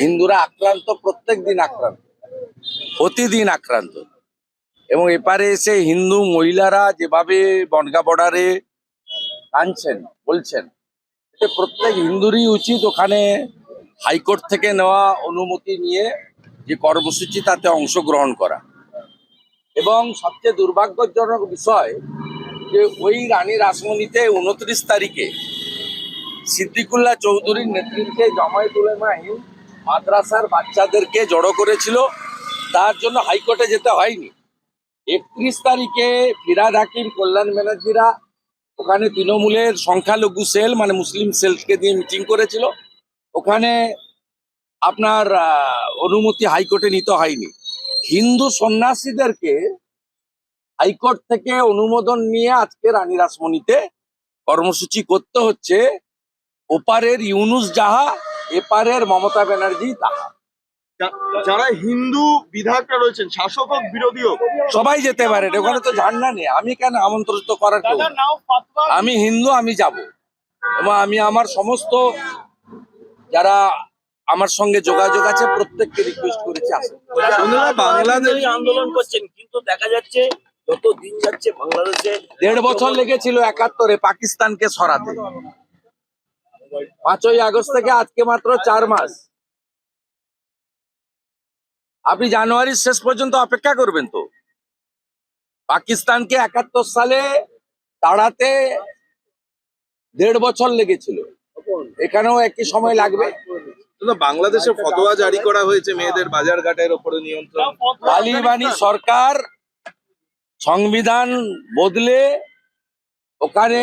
হিন্দুরা আক্রান্ত, প্রত্যেক দিন আক্রান্ত। প্রতিদিন আক্রান্ত। এবং এপারে এসে হিন্দু মহিলারা যেভাবে বনগা বর্ডারে কাঁদছেন বলছেন, এতে প্রত্যেক হিন্দুরই উচিত ওখানে হাইকোর্ট থেকে নেওয়া অনুমতি নিয়ে যে কর্মসূচি তাতে অংশগ্রহণ করা। এবং সবচেয়ে দুর্ভাগ্যজনক বিষয় যে ওই রানী রাসমণিতে উনত্রিশ তারিখে সিদ্দিকুল্লাহ চৌধুরীর নেতৃত্বে জামায়াত উলেমা হিন্দ মাদ্রাসার বাচ্চাদেরকে জড়ো করেছিল, তার জন্য হাইকোর্টে যেতে হয়নি। একত্রিশ তারিখে ফিরাদ হাকিম, কল্যাণ ব্যানার্জিরা ওখানে তৃণমূলের সংখ্যালঘু সেল মানে মুসলিম সেলকে দিয়ে মিটিং করেছিল। ওখানে আপনার অনুমতি হাইকোর্টে নিতে হয়নি। হিন্দু সন্ন্যাসীদেরকে হাইকোর্ট থেকে অনুমোদন নিয়ে আজকে রানী রাসমণিতে কর্মসূচি করতে হচ্ছে। ওপারের ইউনুস যাহা এপারের মমতা ব্যানার্জি তাহা। যারা হিন্দু বিধায়করা রয়েছেন শাসক হোক বিরোধী হোক সবাই যেতে পারে ওখানে তো ঝান্ডা নেই আমি কেন আমন্ত্রিত করার কেউ আমি হিন্দু আমি যাব। এবং আমি আমার সমস্ত যারা আমার সঙ্গে যোগাযোগ আছে প্রত্যেককে রিকোয়েস্ট করেছি আসুন বাংলাদেশ আন্দোলন করছেন কিন্তু দেখা যাচ্ছে যত দিন যাচ্ছে বাংলাদেশে দেড় বছর লেগেছিল একাত্তরে পাকিস্তানকে সরাতে। পাঁচই আগস্ট থেকে আজকে মাত্র চার মাস। আপনি জানুয়ারির শেষ পর্যন্ত অপেক্ষা করবেন তো। পাকিস্তানকে একাত্তর সালে তাড়াতে দেড় বছর লেগেছিল। এখানেও একই সময় লাগবে। বাংলাদেশে ফতোয়া জারি করা হয়েছে মেয়েদের বাজার ঘাটের ওপরে নিয়ন্ত্রণ। তালিবানি সরকার সংবিধান বদলে ওখানে